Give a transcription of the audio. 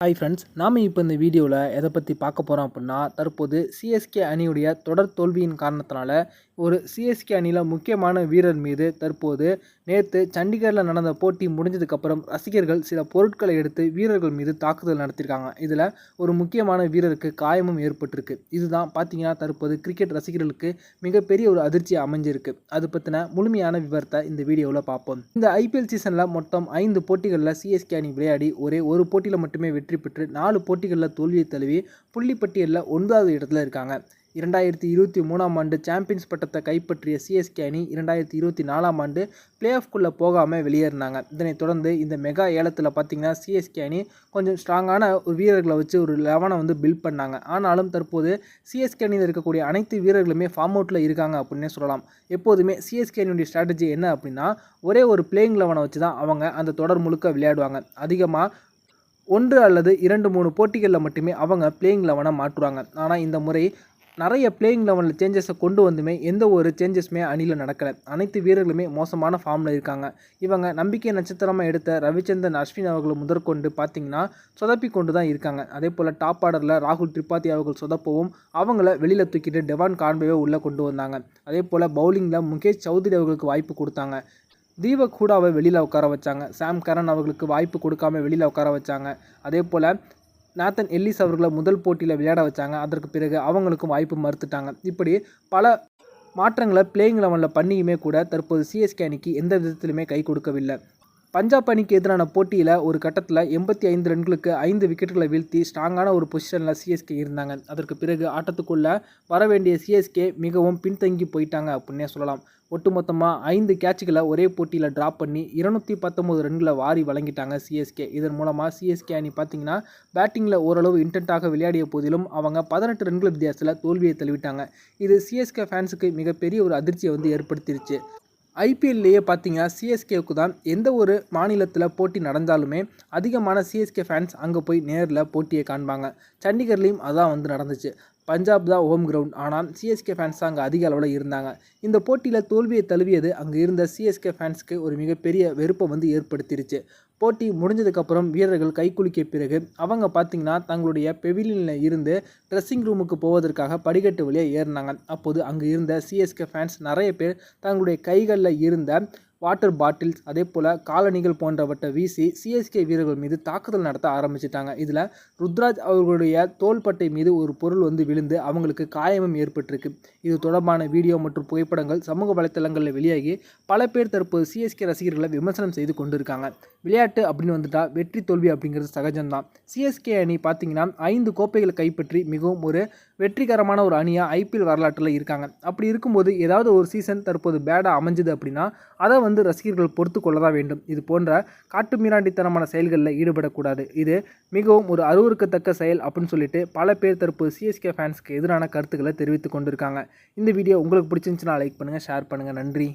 Hi friends நாம் இப்போ இந்த வீடியோவில் எதை பற்றி பார்க்க போகிறோம் அப்படின்னா தற்போது சிஎஸ்கே அணியுடைய தொடர் தோல்வியின் காரணத்தினால ஒரு சிஎஸ்கே அணியில் முக்கியமான வீரர் மீது தற்போது நேற்று சண்டிகரில் நடந்த போட்டி முடிஞ்சதுக்கப்புறம் ரசிகர்கள் சில பொருட்களை எடுத்து வீரர்கள் மீது தாக்குதல் நடத்தியிருக்காங்க. இதில் ஒரு முக்கியமான வீரருக்கு காயமும் ஏற்பட்டிருக்கு. இதுதான் பார்த்தீங்கன்னா தற்போது கிரிக்கெட் ரசிகர்களுக்கு மிகப்பெரிய ஒரு அதிர்ச்சி அமைஞ்சிருக்கு. அது பற்றின முழுமையான விவரத்தை இந்த வீடியோவில் பார்ப்போம். இந்த ஐபிஎல் சீசனில் மொத்தம் ஐந்து போட்டிகளில் சிஎஸ்கே அணி விளையாடி ஒரே ஒரு போட்டியில் மட்டுமே வெற்றி பெற்று நாலு போட்டிகளில் தோல்வியை தழுவி புள்ளிப்பட்டியலில் ஒன்பதாவது இடத்துல இருக்காங்க. இரண்டாயிரத்தி இருபத்தி மூணாம் ஆண்டு சாம்பியன்ஸ் பட்டத்தை கைப்பற்றிய சிஎஸ்கே அணி இரண்டாயிரத்தி இருபத்தி நாலாம் ஆண்டு பிளே ஆஃப்குள்ளே போகாமல் வெளியேறினாங்க. இதனைத் தொடர்ந்து இந்த மெகா ஏலத்தில் பார்த்திங்கன்னா சிஎஸ்கே அணி கொஞ்சம் ஸ்ட்ராங்கான ஒரு வீரர்களை வச்சு ஒரு லெவனை வந்து பில்ட் பண்ணாங்க. ஆனாலும் தற்போது சிஎஸ்கே அணியில் இருக்கக்கூடிய அனைத்து வீரர்களுமே ஃபார்ம் அவுட்டில் இருக்காங்க அப்படின்னே சொல்லலாம். எப்போதுமே சிஎஸ்கே அணியுடைய ஸ்ட்ராட்டஜி என்ன அப்படின்னா ஒரே ஒரு பிளேயிங் லெவனை வச்சு தான் அவங்க அந்த தொடர் முழுக்க விளையாடுவாங்க. அதிகமாக ஒன்று அல்லது இரண்டு மூணு போட்டிகளில் மட்டுமே அவங்க பிளேயிங் லெவனை மாற்றுவாங்க. ஆனால் இந்த முறை நிறைய பிளேயிங் லெவனில் சேஞ்சஸை கொண்டு வந்துமே எந்த ஒரு சேஞ்சஸுமே அணியில் நடக்கலை. அனைத்து வீரர்களுமே மோசமான ஃபார்மில் இருக்காங்க. இவங்க நம்பிக்கை நட்சத்திரமாக எடுத்த ரவிச்சந்திரன் அஸ்வின் அவர்கள் முதற்கொண்டு பார்த்திங்கன்னா சொதப்பி கொண்டு தான் இருக்காங்க. அதே போல் டாப் ஆர்டரில் ராகுல் திரிபாதி அவர்கள் சொதப்பவும் அவங்கள வெளியில் தூக்கிட்டு டெவான் கான்பேவை உள்ளே கொண்டு வந்தாங்க. அதே போல் பவுலிங்கில் முகேஷ் சௌத்ரி அவர்களுக்கு வாய்ப்பு கொடுத்தாங்க. தீபக் கூடாவை வெளியில் உட்கார வச்சாங்க. சாம் கரன் அவர்களுக்கு வாய்ப்பு கொடுக்காம வெளியில் உட்கார வச்சாங்க. அதே போல் நாத்தன் எல்லிஸ் அவர்களை முதல் போட்டியில் விளையாட வச்சாங்க. அதற்கு பிறகு அவங்களுக்கும் வாய்ப்பு மறுத்துட்டாங்க. இப்படி பல மாற்றங்களை பிளேயிங் லெவனில் பண்ணியுமே கூட தற்போது சிஎஸ்கே அணிக்கு எந்த விதத்திலுமே கை கொடுக்கவில்லை. பஞ்சாப் அணிக்கு எதிரான போட்டியில் ஒரு கட்டத்தில் எண்பத்தி ஐந்து ரன்களுக்கு ஐந்து விக்கெட்டுகளை வீழ்த்தி ஸ்ட்ராங்கான ஒரு பொசிஷனில் சிஎஸ்கே இருந்தாங்க. அதற்கு பிறகு ஆட்டத்துக்குள்ளே வர வேண்டிய சிஎஸ்கே மிகவும் பின்தங்கி போயிட்டாங்க அப்படின்னே சொல்லலாம். ஒட்டுமொத்தமாக ஐந்து கேட்சுகளை ஒரே போட்டியில் ட்ராப் பண்ணி இருநூற்றி பத்தொம்போது ரன்களை வாரி வழங்கிட்டாங்க சிஎஸ்கே இதன் மூலமாக சிஎஸ்கே அணி பார்த்திங்கன்னா பேட்டிங்கில் ஓரளவு இன்டென்ட்டாக விளையாடிய போதிலும் அவங்க பதினெட்டு ரன்கள் வித்தியாசத்தில் தோல்வியை தழுவிட்டாங்க. இது சிஎஸ்கே ஃபேன்ஸுக்கு மிகப்பெரிய ஒரு அதிர்ச்சியை வந்து ஏற்படுத்திருச்சு. ஐபிஎல்லையே பார்த்தீங்கன்னா சிஎஸ்கேவுக்கு தான் எந்த ஒரு மாநிலத்தில் போட்டி நடந்தாலுமே அதிகமான சிஎஸ்கே ஃபேன்ஸ் அங்கே போய் நேரில் போட்டியை காண்பாங்க. சண்டிகர்லேயும் அதான் வந்து நடந்துச்சு. பஞ்சாப் தான் ஹோம் கிரவுண்ட் ஆனால் சிஎஸ்கே ஃபேன்ஸ் தான் அங்கே அதிக அளவில் இருந்தாங்க. இந்த போட்டியில் தோல்வியை தழுவியது அங்கே இருந்த சிஎஸ்கே ஃபேன்ஸ்க்கு ஒரு மிகப்பெரிய வெறுப்பை வந்து ஏற்படுத்திருச்சு. போட்டி முடிஞ்சதுக்கப்புறம் வீரர்கள் கைக்குலுக்கிய பிறகு அவங்க பார்த்திங்கன்னா தங்களுடைய பெவிலியனில் இருந்து ட்ரெஸ்ஸிங் ரூமுக்கு போவதற்காக படிக்கட்டு வழியாக ஏறினாங்க. அப்போது அங்கே இருந்த சிஎஸ்கே ஃபேன்ஸ் நிறைய பேர் தங்களுடைய கைகளில் இருந்த வாட்டர் பாட்டில்ஸ் அதே போல் காலணிகள் போன்றவற்றை வீசி சிஎஸ்கே வீரர்கள் மீது தாக்குதல் நடத்த ஆரம்பிச்சிட்டாங்க. இதில் ருத்ராஜ் அவர்களுடைய தோள்பட்டை மீது ஒரு பொருள் வந்து விழுந்து அவங்களுக்கு காயமும் ஏற்பட்டிருக்கு. இது தொடர்பான வீடியோ மற்றும் புகைப்படங்கள் சமூக வலைத்தளங்களில் வெளியாகி பல பேர் தற்போது சிஎஸ்கே ரசிகர்களை விமர்சனம் செய்து கொண்டிருக்காங்க. விளையாட்டு அப்படின்னு வந்துட்டால் வெற்றி தோல்வி அப்படிங்கிறது சகஜம்தான். சிஎஸ்கே அணி பார்த்தீங்கன்னா ஐந்து கோப்பைகளை கைப்பற்றி மிகவும் ஒரு வெற்றிகரமான ஒரு அணியாக ஐபிஎல் வரலாற்றில் இருக்காங்க. அப்படி இருக்கும்போது ஏதாவது ஒரு சீசன் தற்போது பேடாக அமைஞ்சுது அப்படின்னா அதை வந்து ரசிகர்கள் பொறுத்து கொள்ள தான் வேண்டும். இது போன்ற காட்டு மீராண்டித்தனமான செயல்களில் ஈடுபடக்கூடாது. இது மிகவும் ஒரு அருவருக்கத்தக்க செயல் அப்படின்னு சொல்லிட்டு பல பேர் தற்போது சிஎஸ்கே ஃபேன்ஸ்க்கு எதிரான கருத்துக்களை தெரிவித்து கொண்டிருக்காங்க. இந்த வீடியோ உங்களுக்கு பிடிச்சிருந்துச்சுன்னா லைக் பண்ணுங்கள் ஷேர் பண்ணுங்கள் நன்றி.